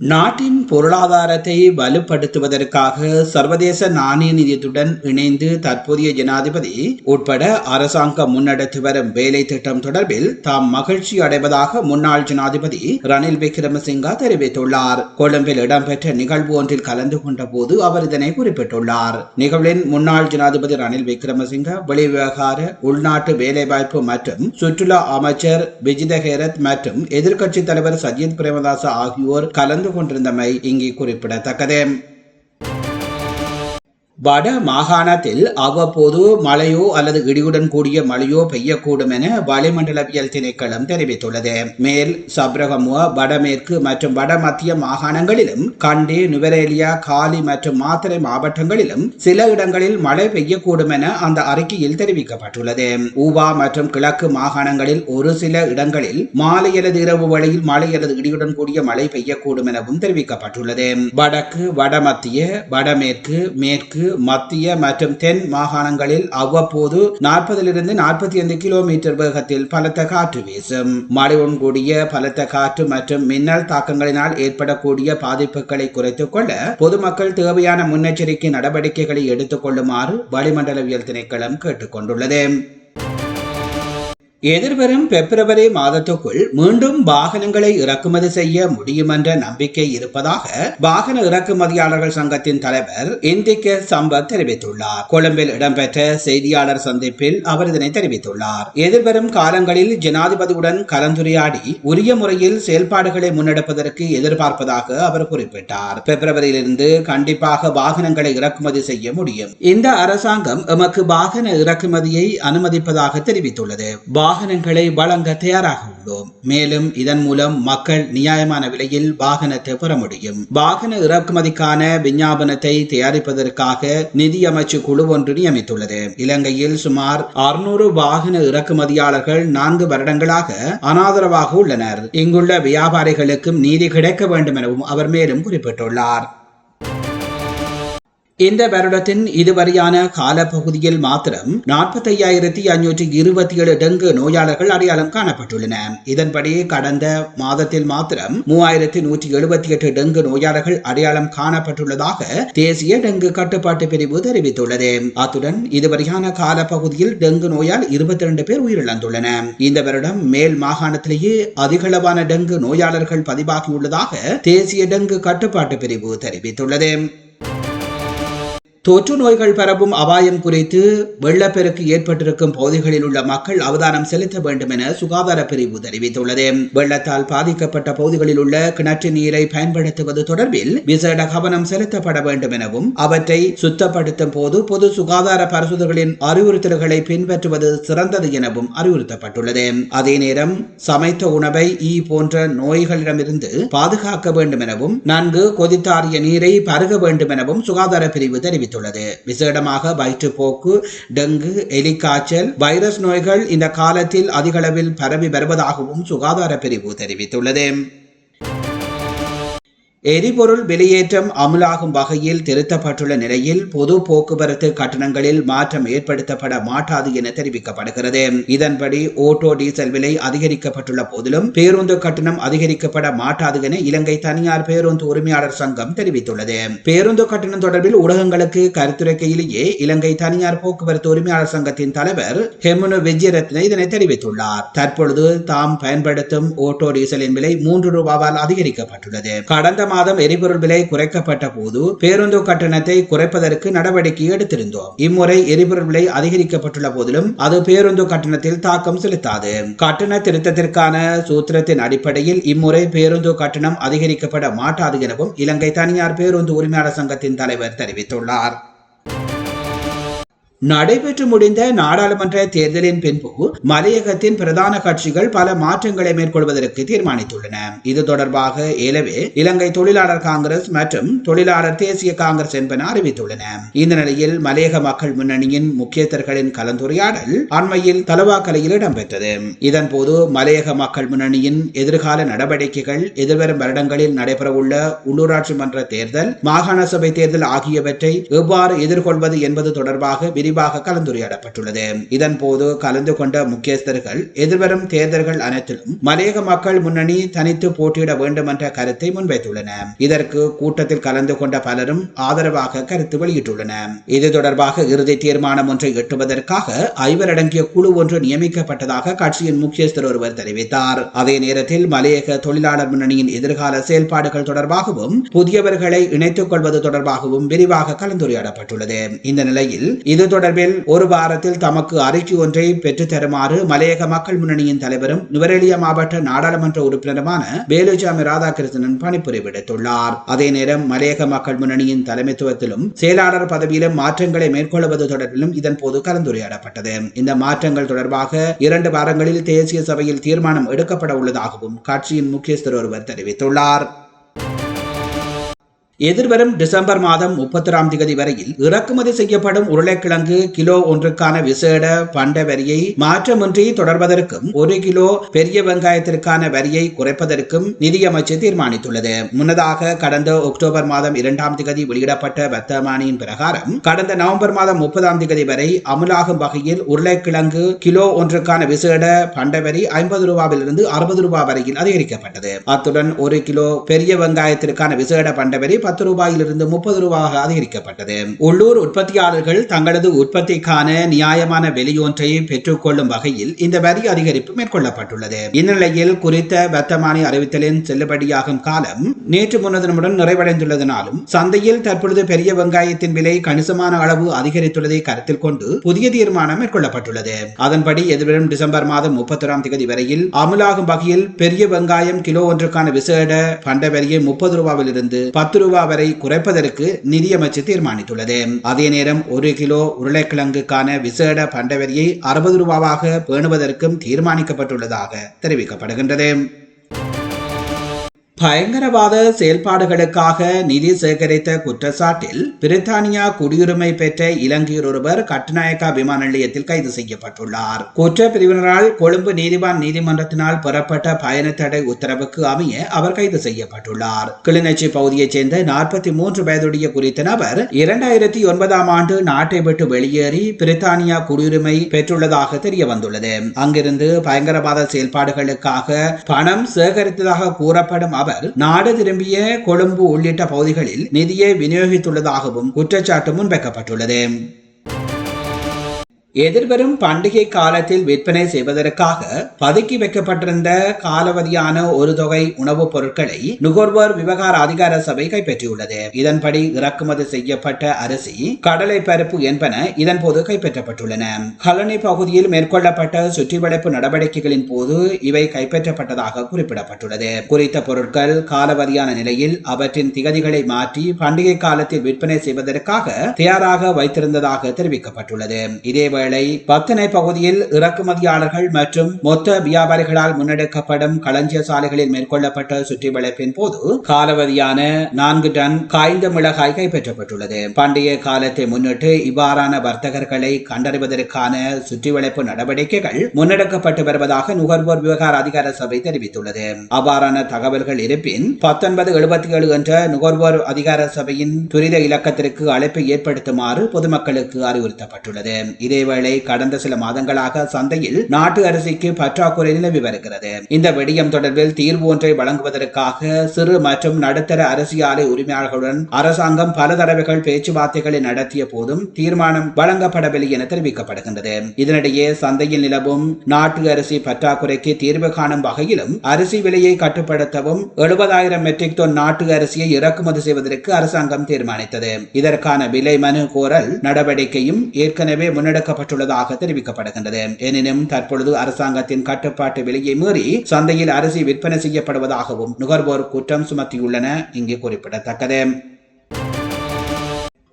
நாட்டின் பொருளாதாரத்தை வலுப்படுத்துவதற்காக சர்வதேச நாணய நிதியத்துடன் இணைந்து தற்போதைய ஜனாதிபதி உட்பட அரசாங்கம் முன்னெடுத்து வரும் வேலை திட்டம் தொடர்பில் தாம் மகிழ்ச்சி அடைவதாக முன்னாள் ஜனாதிபதி ரணில் விக்ரமசிங்கா தெரிவித்துள்ளார். கொழும்பில் இடம்பெற்ற நிகழ்வு ஒன்றில் கலந்து கொண்ட போது அவர் இதனை குறிப்பிட்டுள்ளார். நிகழ்வின் முன்னாள் ஜனாதிபதி ரணில் விக்ரமசிங்க வெளிவிவகார உள்நாட்டு வேலைவாய்ப்பு மற்றும் சுற்றுலா அமைச்சர் விஜித ஹேரத் மற்றும் எதிர்க்கட்சித் தலைவர் சஜித் பிரேமதாச ஆகியோர் கலந்து கொண்டிருந்தமை இங்கு குறிப்பிடத்தக்கது. வட மாகாணத்தில் அவ்வப்போது மழையோ அல்லது இடியுடன் கூடிய மழையோ பெய்யக்கூடும் என வளிமண்டலவியல் திணைக்களம் தெரிவித்துள்ளது. மேல் சப்ரகமுவ வடமேற்கு மற்றும் வடமத்திய மாகாணங்களிலும் கண்டி நுவரேலியா காலி மற்றும் மாத்திரை மாவட்டங்களிலும் சில இடங்களில் மழை பெய்யக்கூடும் என அந்த அறிக்கையில் தெரிவிக்கப்பட்டுள்ளது. ஊவா மற்றும் கிழக்கு மாகாணங்களில் ஒரு சில இடங்களில் மாலை அல்லது இரவு வேளையில் மழை அல்லது இடியுடன் கூடிய மழை பெய்யக்கூடும் எனவும் தெரிவிக்கப்பட்டுள்ளது. வடக்கு வடமத்திய வடமேற்கு மேற்கு மத்திய மற்றும் தென் மாகாணங்களில் அவ்வப்போது நாற்பதிலிருந்து நாற்பத்தி ஐந்து கிலோமீட்டர் வேகத்தில் பலத்த காற்று வீசும். மழையுடன் கூடிய பலத்த காற்று மற்றும் மின்னல் தாக்கங்களினால் ஏற்படக்கூடிய பாதிப்புகளை குறைத்துக் கொள்ள பொதுமக்கள் தேவையான முன்னெச்சரிக்கை நடவடிக்கைகளை எடுத்துக் கொள்ளுமாறு வளிமண்டலவியல் திணைக்களம் கேட்டுக் கொண்டுள்ளது. எதிர்வரும் பிப்ரவரி மாதத்துக்குள் மீண்டும் வாகனங்களை இறக்குமதி செய்ய முடியும் என்ற நம்பிக்கை இருப்பதாக வாகன இறக்குமதியாளர்கள் சங்கத்தின் தலைவர் இந்திக்க சம்பத் தெரிவித்துள்ளார். கொழும்பில் இடம்பெற்ற செய்தியாளர் சந்திப்பில் அவர் இதனை தெரிவித்துள்ளார். எதிர்வரும் காலங்களில் ஜனாதிபதியுடன் கலந்துரையாடி உரிய முறையில் செயல்பாடுகளை முன்னெடுப்பதற்கு எதிர்பார்ப்பதாக அவர் குறிப்பிட்டார். பிப்ரவரியிலிருந்து கண்டிப்பாக வாகனங்களை இறக்குமதி செய்ய முடியும். இந்த அரசாங்கம் எமக்கு வாகன இறக்குமதியை அனுமதிப்பதாக தெரிவித்துள்ளது. வாகனங்களை வழங்க தயாராக உள்ளோம். மேலும் இதன் மூலம் மக்கள் நியாயமான விலையில் வாகனத்தை பெற முடியும். வாகன இறக்குமதிக்கான விஞ்ஞாபனத்தை தயாரிப்பதற்காக நிதியமைச்சு குழு ஒன்று நியமித்துள்ளது. இலங்கையில் சுமார் அறுநூறு வாகன இறக்குமதியாளர்கள் நான்கு வருடங்களாக அனாதரவாக உள்ளனர். இங்குள்ள வியாபாரிகளுக்கும் நீதி கிடைக்க வேண்டும் எனவும் அவர் மேலும் குறிப்பிட்டுள்ளார். இந்த வருடத்தின் இதுவரையான காலப்பகுதியில் மாத்திரம் நாற்பத்தி ஐயாயிரத்தி அஞ்சூற்றி இருபத்தி ஏழு டெங்கு நோயாளர்கள் அடையாளம் காணப்பட்டுள்ளன. இதன்படி கடந்த மாதத்தில் மாத்திரம் மூவாயிரத்தி நூற்றி எழுபத்தி எட்டு டெங்கு நோயாளர்கள் அடையாளம் காணப்பட்டுள்ளதாக தேசிய டெங்கு கட்டுப்பாட்டு பிரிவு தெரிவித்துள்ளது. அத்துடன் இதுவரையான காலப்பகுதியில் டெங்கு நோயால் இருபத்தி ரெண்டு பேர் உயிரிழந்துள்ளன. இந்த வருடம் மேல் மாகாணத்திலேயே அதிகளவான டெங்கு நோயாளர்கள் பதிவாகியுள்ளதாக தேசிய டெங்கு கட்டுப்பாட்டு பிரிவு தெரிவித்துள்ளது. தொற்று நோய்கள் பரவும் அபாயம் குறித்து வெள்ளப்பெருக்கு ஏற்பட்டிருக்கும் பகுதிகளில் உள்ள மக்கள் அவதானம் செலுத்த வேண்டும் என சுகாதார பிரிவு தெரிவித்துள்ளது. வெள்ளத்தால் பாதிக்கப்பட்ட பகுதிகளில் உள்ள கிணற்று நீரை பயன்படுத்துவது தொடர்பில் விசேட கவனம் செலுத்தப்பட வேண்டும் எனவும் அவற்றை சுத்தப்படுத்தும் போது பொது சுகாதார பரிசோதனைகளின் அறிவுறுத்தல்களை பின்பற்றுவது சிறந்தது எனவும் அறிவுறுத்தப்பட்டுள்ளது. அதே நேரம் சமைத்த உணவை ஈ போன்ற நோய்களிடமிருந்து பாதுகாக்க வேண்டும் எனவும் நன்கு கொதித்தாறிய நீரை பருக வேண்டும் எனவும் சுகாதார பிரிவு தெரிவித்துள்ளது. தெரிவித்துள்ளது விசேடமாக வயிற்றுப்போக்கு டெங்கு எலிக்காய்ச்சல் வைரஸ் நோய்கள் இந்த காலத்தில் அதிகளவில் பரவி வருவதாகவும் சுகாதார பிரிவு தெரிவித்துள்ளது. எரிபொருள் வெளியேற்றம் அமுலாகும் வகையில் திருத்தப்பட்டுள்ள நிலையில் பொது போக்குவரத்து கட்டணங்களில் மாற்றம் ஏற்படுத்தப்பட மாட்டாது என தெரிவிக்கப்படுகிறது. இதன்படி ஓட்டோ டீசல் விலை அதிகரிக்கப்பட்டுள்ள போதிலும் பேருந்து கட்டணம் அதிகரிக்கப்பட மாட்டாது என இலங்கை தனியார் பேருந்து உரிமையாளர் சங்கம் தெரிவித்துள்ளது. பேருந்து கட்டணம் தொடர்பில் ஊடகங்களுக்கு கருத்துரைக்கையிலேயே இலங்கை தனியார் போக்குவரத்து உரிமையாளர் சங்கத்தின் தலைவர் ஹெமுனு விஜயரத்ன இதனை தெரிவித்துள்ளார். தற்பொழுது தாம் பயன்படுத்தும் ஓட்டோ டீசலின் விலை மூன்று ரூபாவால் அதிகரிக்கப்பட்டுள்ளது. கடந்த மாதம் எரிபொருள் விலை குறைக்கப்பட்ட போது பேருந்து கட்டணத்தை குறைப்பதற்கு நடவடிக்கை எடுத்திருந்தோம். இம்முறை எரிபொருள் விலை அதிகரிக்கப்பட்டுள்ள போதிலும் அது பேருந்து கட்டணத்தில் தாக்கம் செலுத்தாது. கட்டண திருத்தத்திற்கான சூத்திரத்தின் அடிப்படையில் இம்முறை பேருந்து கட்டணம் அதிகரிக்கப்பட மாட்டாது எனவும் இலங்கை தனியார் பேருந்து உரிமையாளர் சங்கத்தின் தலைவர் தெரிவித்துள்ளார். நடைபெற்று முடிந்த நாடாளுமன்ற தேர்தலின் பின்பு மலையகத்தின் பிரதான கட்சிகள் பல மாற்றங்களை மேற்கொள்வதற்கு தீர்மானித்துள்ளன. இது தொடர்பாக ஏலவே இலங்கை தொழிலாளர் காங்கிரஸ் மற்றும் தொழிலாளர் தேசிய காங்கிரஸ் என்பன அறிவித்துள்ளன. இந்த நிலையில் மலையக மக்கள் முன்னணியின் முக்கியஸ்தர்களின் கலந்துரையாடல் அண்மையில் தலவாக்கலையில் இடம்பெற்றது. இதன்போது மலையக மக்கள் முன்னணியின் எதிர்கால நடவடிக்கைகள் எதிர்வரும் வருடங்களில் நடைபெறவுள்ள உள்ளூராட்சி மன்ற தேர்தல் மாகாண சபை தேர்தல் ஆகியவற்றை எவ்வாறு எதிர்கொள்வது என்பது தொடர்பாக விரிவாக கலந்துரையாடப்பட்டுள்ளது. இதன் போது கலந்து கொண்ட முக்கியஸ்தர்கள் எதிர்வரும் தேர்தல்கள் அனைத்திலும் மலையக மக்கள் முன்னணி தனித்து போட்டியிட வேண்டும் என்ற கருத்தை முன்வைத்துள்ளனர் இதற்கு கூட்டத்தில் கலந்து கொண்ட பலரும் ஆதரவாக கருத்து வெளியிட்டுள்ளனர் இது தொடர்பாக இறுதி தீர்மானம் ஒன்றை எட்டுவதற்காக ஐவர் அடங்கிய குழு ஒன்று நியமிக்கப்பட்டதாக கட்சியின் முக்கியஸ்தர் ஒருவர் தெரிவித்தார். அதே நேரத்தில் மலையக தொழிலாளர் முன்னணியின் எதிர்கால செயல்பாடுகள் தொடர்பாகவும் புதியவர்களை இணைத்துக் கொள்வது தொடர்பாகவும் விரிவாக கலந்துரையாடப்பட்டுள்ளது. இந்த நிலையில் இது தொடர்பில் ஒரு வாரத்தில் தமக்கு அறிக்கை ஒன்றை பெற்றுத் தருமாறு மலையக மக்கள் முன்னணியின் தலைவரும் நுவரெலியா மாவட்ட நாடாளுமன்ற உறுப்பினருமான வேலுசாமி ராதாகிருஷ்ணன் பணிப்புரை விடுத்துள்ளார். அதே நேரம் மலையக மக்கள் முன்னணியின் தலைமைத்துவத்திலும் செயலாளர் பதவியிலும் மாற்றங்களை மேற்கொள்வது தொடர்பிலும் இதன் போது கலந்துரையாடப்பட்டது. இந்த மாற்றங்கள் தொடர்பாக இரண்டு வாரங்களில் தேசிய சபையில் தீர்மானம் எடுக்கப்பட உள்ளதாகவும் கட்சியின் முக்கியஸ்தர் ஒருவர் தெரிவித்துள்ளார். எதிர்வரும் டிசம்பர் மாதம் முப்பத்தொராம் தேதி வரையில் இறக்குமதி செய்யப்படும் உருளைக்கிழங்கு கிலோ ஒன்றுக்கான விசேட பண்ட வரியை மாற்றமின்றி தொடர்வதற்கும் ஒரு கிலோ பெரிய வெங்காயத்திற்கான வரியை குறைப்பதற்கும் நிதியமைச்சு தீர்மானித்துள்ளது. முன்னதாக கடந்த அக்டோபர் மாதம் இரண்டாம் தேதி வெளியிடப்பட்ட வர்த்தமானியின் பிரகாரம் கடந்த நவம்பர் மாதம் முப்பதாம் தேதி வரை அமுலாகும் வகையில் உருளைக்கிழங்கு கிலோ ஒன்றுக்கான விசேட பண்ட வரி ஐம்பது ரூபாவிலிருந்து அறுபது ரூபாய் வரையில் அதிகரிக்கப்பட்டது. அத்துடன் ஒரு கிலோ பெரிய வெங்காயத்திற்கான விசேட பண்ட வரி பத்து ரூபாயிலிருந்து முப்பது ரூபாயாக அதிகரிக்கப்பட்டது. உள்ளூர் உற்பத்தியாளர்கள் தங்களது உற்பத்திக்கான நியாயமான வெளியொன்றை பெற்றுக்கொள்ளும் வகையில் இந்த வரி அதிகரிப்பு மேற்கொள்ளப்பட்டுள்ளது. இந்நிலையில் குறித்த வர்த்தமானி அறிவித்தலின் செல்லுபடியாகும் காலம் நேற்று முன்னதனமுடன் நிறைவடைந்துள்ளதனாலும் சந்தையில் தற்பொழுது பெரிய வெங்காயத்தின் விலை கணிசமான அளவு அதிகரித்துள்ளதை கருத்தில் கொண்டு புதிய தீர்மானம் மேற்கொள்ளப்பட்டுள்ளது. அதன்படி எதிர்வரும் டிசம்பர் மாதம் முப்பத்தொராம் தேதி வரையில் அமலாகும் வகையில் பெரிய வெங்காயம் கிலோ ஒன்றுக்கான விசேட பண்ட வரியை முப்பது ரூபாவிலிருந்து பத்து ரூபாய் வரை குறைப்பதற்கு நிதியமைச்சு தீர்மானித்துள்ளது. அதே நேரம் ஒரு கிலோ உருளைக்கிழங்குக்கான விசேட பண்டவரியை அறுபது ரூபாவாக பேணுவதற்கும் தீர்மானிக்கப்பட்டுள்ளதாக தெரிவிக்கப்படுகின்றது. பயங்கரவாத செயல்பாடுகளுக்காக நிதி சேகரித்த குற்றச்சாட்டில் பிரித்தானியா குடியுரிமை பெற்ற இலங்கையர் ஒருவர் கட்டுநாயக்கா விமான நிலையத்தில் கைது செய்யப்பட்டுள்ளார். குற்ற பிரிவினரால் கொழும்பு நீதிவான் நீதிமன்றத்தினால் பெறப்பட்ட பயண தடை உத்தரவுக்கு அமைய அவர் கைது செய்யப்பட்டுள்ளார். கிளிநொச்சி பகுதியைச் சேர்ந்த நாற்பத்தி மூன்று வயதுடைய குறித்த நபர் இரண்டாயிரத்தி ஒன்பதாம் ஆண்டு நாட்டை விட்டு வெளியேறி பிரித்தானியா குடியுரிமை பெற்றுள்ளதாக தெரிய வந்துள்ளது அங்கிருந்து பயங்கரவாத செயல்பாடுகளுக்காக பணம் சேகரித்ததாக கூறப்படும் அவர் நாடு திரும்பிய கொழும்பு உள்ளிட்ட பகுதிகளில் நிதியை விநியோகித்துள்ளதாகவும் குற்றச்சாட்டு முன்வைக்கப்பட்டுள்ளது. எதிர்வரும் பண்டிகை காலத்தில் விற்பனை செய்வதற்காக பதுக்கி வைக்கப்பட்டிருந்த காலவதியான ஒரு தொகை உணவுப் பொருட்களை நுகர்வோர் விவகார அதிகார சபை கைப்பற்றியுள்ளது. இதன்படி இறக்குமதி செய்யப்பட்ட அரிசி கடலை பருப்பு என்பன இதன்போது கைப்பற்றப்பட்டுள்ளன. கலனி பகுதியில் மேற்கொள்ளப்பட்ட சுற்றிவளைப்பு நடவடிக்கைகளின் போது இவை கைப்பற்றப்பட்டதாக குறிப்பிடப்பட்டுள்ளது. குறித்த பொருட்கள் காலவதியான நிலையில் அவற்றின் திகதிகளை மாற்றி பண்டிகை காலத்தில் விற்பனை செய்வதற்காக தயாராக வைத்திருந்ததாக தெரிவிக்கப்பட்டுள்ளது. இதேவேளை பத்தனை பகுதியில் இறக்குமதியாளர்கள் மற்றும் மொத்த வியாபாரிகளால் முன்னெடுக்கப்படும் களஞ்சிய சாலைகளில் மேற்கொள்ளப்பட்ட சுற்றி வளைப்பின் போது காலவதியான நான்கு டன் காய்ந்த மிளகாய் கைப்பற்றப்பட்டுள்ளது. பண்டைய காலத்தை முன்னிட்டு இவ்வாறான வர்த்தகர்களை கண்டறிவதற்கான சுற்றி வளைப்பு நடவடிக்கைகள் முன்னெடுக்கப்பட்டு வருவதாக நுகர்வோர் விவகார அதிகார சபை தெரிவித்துள்ளது. அவ்வாறான தகவல்கள் இருப்பின் பத்தொன்பது எழுபத்தி ஏழு என்ற நுகர்வோர் அதிகார சபையின் துரித இலக்கத்திற்கு அழைப்பை ஏற்படுத்துமாறு பொதுமக்களுக்கு அறிவுறுத்தப்பட்டுள்ளது. இதேவேளை கடந்த சில மாதங்களாக சந்தையில் நாட்டு அரிசிக்கு பற்றாக்குறை நிலவி வருகிறது. இந்த விடயம் தொடர்பில் தீர்வு ஒன்றை வழங்குவதற்காக சிறு மற்றும் நடுத்தர அரிசி ஆலை உரிமையாளர்களுடன் அரசாங்கம் பல தடவைகள் பேச்சுவார்த்தைகளை நடத்திய போதும் தீர்மானம் வழங்கப்படவில்லை என தெரிவிக்கப்படுகின்றது. இதனிடையே சந்தையில் நிலவும் நாட்டு அரிசி பற்றாக்குறைக்கு தீர்வு காணும் வகையிலும் அரிசி விலையை கட்டுப்படுத்தவும் எழுபதாயிரம் மெட்ரிக் டன் நாட்டு அரிசியை இறக்குமதி செய்வதற்கு அரசாங்கம் தீர்மானித்தது. இதற்கான விலை மனு கோரல் நடவடிக்கையும் ஏற்கனவே வழங்கப்பட்டுள்ளதாக தெரிவிக்கப்படுகின்றது. எனினும் தற்பொழுது அரசாங்கத்தின் கட்டுப்பாட்டு விலையை மீறி சந்தையில் அரிசி விற்பனை செய்யப்படுவதாகவும் நுகர்வோர் குற்றம் சுமத்தியுள்ளன. இங்கு குறிப்பிடத்தக்கது.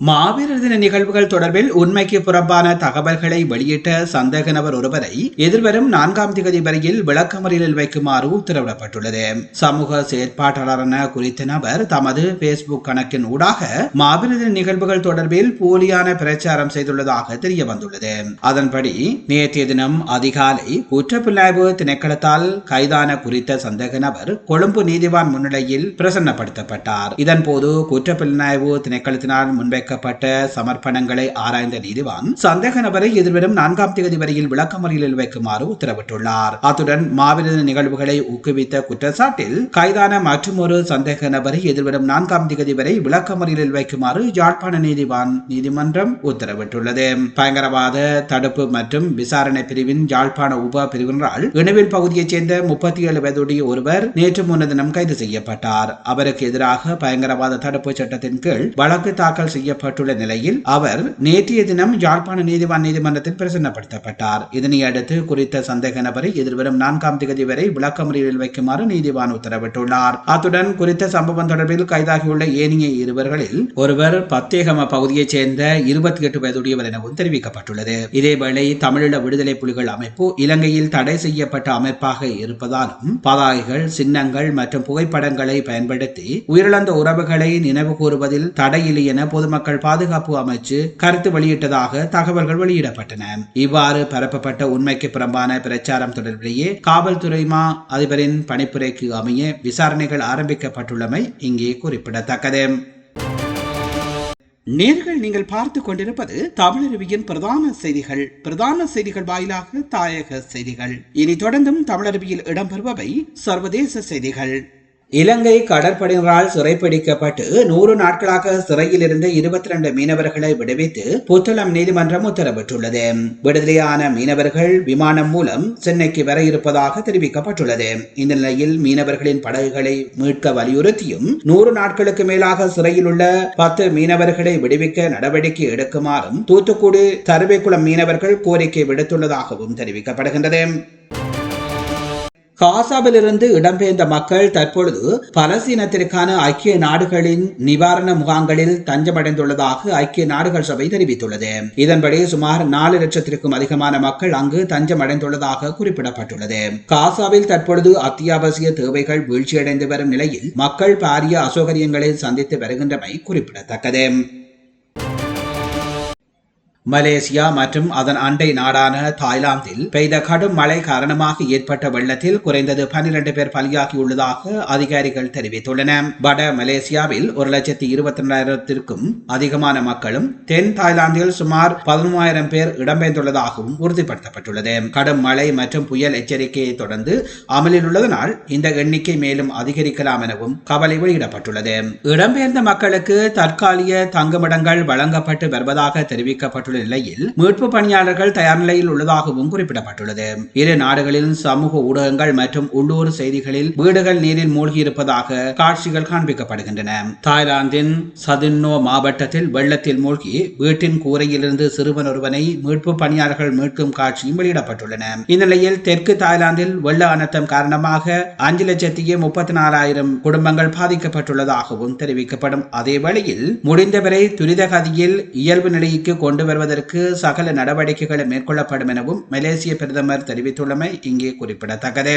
மாவீரர் தின நிகழ்வுகள் தொடர்பில் உண்மைக்கு புறம்பான தகவல்களை வெளியிட்ட சந்தேக நபர் ஒருவரை எதிர்வரும் நான்காம் திகதி வரையில் விளக்கமறியலில் வைக்குமாறு உத்தரவிடப்பட்டுள்ளது. சமூக செயற்பாட்டாளரான குறித்த நபர் தமது பேஸ்புக் கணக்கின் ஊடாக மாவீரர் தின நிகழ்வுகள் தொடர்பில் போலியான பிரச்சாரம் செய்துள்ளதாக தெரிய வந்துள்ளது அதன்படி நேற்றைய தினம் அதிகாலை குற்றப்புலனாய்வு திணைக்களத்தால் கைதான குறித்த சந்தேக நபர் கொழும்பு நீதிவான் முன்னிலையில் பிரசன்னப்படுத்தப்பட்டார். இதன்போது குற்றப்புலனாய்வு திணைக்களத்தினால் முன்வைக்க வைக்கப்பட்ட சமர்ப்பணங்களை ஆராய்ந்த நீதிவான் சந்தேக நபரை எதிர்வரும் நான்காம் தேதி வரையில் விளக்கமறியலில் வைக்குமாறு உத்தரவிட்டுள்ளார். அத்துடன் மாவீர நிகழ்வுகளை ஊக்குவித்த குற்றச்சாட்டில் கைதான மற்றொரு சந்தேக நபரை எதிர்வரும் நான்காம் தேதி வரை விளக்கமறியலில் வைக்குமாறு யாழ்ப்பாண நீதிவான் நீதிமன்றம் உத்தரவிட்டுள்ளது. பயங்கரவாத தடுப்பு மற்றும் விசாரணை பிரிவின் யாழ்ப்பாண உப பிரிவினரால் இணைவில் பகுதியைச் சேர்ந்த முப்பத்தி ஏழு வயதுடைய ஒருவர் நேற்று முன்தினம் கைது செய்யப்பட்டார். அவருக்கு எதிராக பயங்கரவாத தடுப்பு சட்டத்தின் கீழ் வழக்கு தாக்கல் செய்ய செய்யப்பட்டுள்ள நிலையில் அவர் நேற்றைய தினம் யாழ்ப்பாண நீதிவான் நீதிமன்றத்தில் பிரசன்னப்படுத்தப்பட்டார். இதனை அடுத்து குறித்த சந்தேக நபரை எதிர்வரும் நான்காம் தேதி வரை விளக்கமறியலில் வைக்குமாறு நீதிவான் உத்தரவிட்டுள்ளார். அத்துடன் குறித்த சம்பவம் தொடர்பில் கைதாகியுள்ள ஏனைய இருவர்களில் ஒருவர் பத்தேகம பகுதியைச் சேர்ந்த இருபத்தி எட்டு வயதுடையவர் எனவும் தெரிவிக்கப்பட்டுள்ளது. இதேவேளை தமிழீழ விடுதலை புலிகள் அமைப்பு இலங்கையில் தடை செய்யப்பட்ட அமைப்பாக இருப்பதாலும் பதாகைகள் சின்னங்கள் மற்றும் புகைப்படங்களை பயன்படுத்தி உயிரிழந்த உறவுகளை நினைவு கூறுவதில் தடையில்லை என பொதுமக்கள் மக்கள் பாதுகாப்பு அமைச்சு கருத்து வெளியிட்டதாக தகவல்கள் வெளியிடப்பட்டன. இவ்வாறு பரப்பப்பட்ட உண்மைக்கு புறம்பான பிரச்சாரம் தொடர்பிலேயே காவல்துறை மா அதிபரின் பணிப்புரைக்கு அமைய விசாரணைகள் ஆரம்பிக்கப்பட்டுள்ளமை இங்கே குறிப்பிடத்தக்கது. நேர்கள் நீங்கள் பார்த்து கொண்டிருப்பது தமிழருவியின் பிரதான செய்திகள். பிரதான செய்திகள் வாயிலாக தாயக செய்திகள். இனி தொடர்ந்தும் தமிழருவியில் இடம்பெறுபவை சர்வதேச செய்திகள். இலங்கை கடற்படையினரால் சிறைப்பிடிக்கப்பட்டு நூறு நாட்களாக சிறையில் இருந்த இருபத்தி ரெண்டு மீனவர்களை விடுவித்து புத்தளம் நீதிமன்றம் உத்தரவிட்டுள்ளது. விடுதலையான மீனவர்கள் விமானம் மூலம் சென்னைக்கு வர இருப்பதாக தெரிவிக்கப்பட்டுள்ளது. இந்த நிலையில் மீனவர்களின் படகுகளை மீட்க வலியுறுத்தியும் நூறு நாட்களுக்கு மேலாக சிறையில் உள்ள பத்து மீனவர்களை விடுவிக்க நடவடிக்கை எடுக்குமாறும் தூத்துக்குடி தருவைக்குளம் மீனவர்கள் கோரிக்கை விடுத்துள்ளதாகவும் தெரிவிக்கப்படுகின்றது. காசாவிலிருந்து இடம்பெயர்ந்த மக்கள் தற்பொழுது பலஸ்தீனத்திற்கான ஐக்கிய நாடுகளின் நிவாரண முகாம்களில் தஞ்சமடைந்துள்ளதாக ஐக்கிய நாடுகள் சபை தெரிவித்துள்ளது. இதன்படி சுமார் நாலு லட்சத்திற்கும் அதிகமான மக்கள் அங்கு தஞ்சமடைந்துள்ளதாக குறிப்பிடப்பட்டுள்ளது. காசாவில் தற்பொழுது அத்தியாவசிய தேவைகள் வீழ்ச்சியடைந்து வரும் நிலையில் மக்கள் பாரிய அசௌகரியங்களை சந்தித்து வருகின்றமை குறிப்பிடத்தக்கது. மலேசியா மற்றும் அதன் அண்டை நாடான தாய்லாந்தில் பெய்த கடும் மழை காரணமாக ஏற்பட்ட வெள்ளத்தில் குறைந்தது பனிரெண்டு பேர் பலியாகியுள்ளதாக அதிகாரிகள் தெரிவித்துள்ளன. வட மலேசியாவில் ஒரு லட்சத்தி இருபத்தி ரெண்டாயிரத்திற்கும் அதிகமான மக்களும் தென் தாய்லாந்தில் சுமார் பதிமூவாயிரம் பேர் இடம்பெயர்ந்துள்ளதாகவும் உறுதிப்படுத்தப்பட்டுள்ளது. கடும் மழை மற்றும் புயல் எச்சரிக்கையை தொடர்ந்து அமலில் உள்ளதனால் இந்த எண்ணிக்கை மேலும் அதிகரிக்கலாம் எனவும் கவலை வெளியிடப்பட்டுள்ளது. இடம்பெயர்ந்த மக்களுக்கு தற்காலிக தங்குமிடங்கள் வழங்கப்பட்டு வருவதாக தெரிவிக்கப்பட்டுள்ளது. உள்ள நிலையில் மீட்பு பணியாளர்கள் தயார் நிலையில் உள்ளதாகவும் குறிப்பிடப்பட்டுள்ளது. இரு நாடுகளிலும் சமூக ஊடகங்கள் மற்றும் உள்ளூர் செய்திகளில் வீடுகள் நீரில் மூழ்கி இருப்பதாக காட்சிகள் காண்பிக்கப்படுகின்றன. தாய்லாந்தின் சதின்னோ மாவட்டத்தில் வெள்ளத்தில் மூழ்கி வீட்டின் கூரையிலிருந்து சிறுவன் ஒருவனை மீட்பு பணியாளர்கள் மீட்கும் காட்சியும் வெளியிடப்பட்டுள்ளன. இந்நிலையில் தெற்கு தாய்லாந்தில் வெள்ள அனர்த்தம் காரணமாக அஞ்சு லட்சத்தி முப்பத்தி நாலாயிரம் குடும்பங்கள் பாதிக்கப்பட்டுள்ளதாகவும் தெரிவிக்கப்படும். அதே வழியில் முடிந்தவரை துரித கதியில் இயல்பு நிலைக்கு கொண்டு வருவது செய்வதற்கு சகல நடவடிக்கைகளும் மேற்கொள்ளப்படும் எனவும் மலேசிய பிரதமர் தெரிவித்துள்ளமை இங்கே குறிப்பிடத்தக்கது.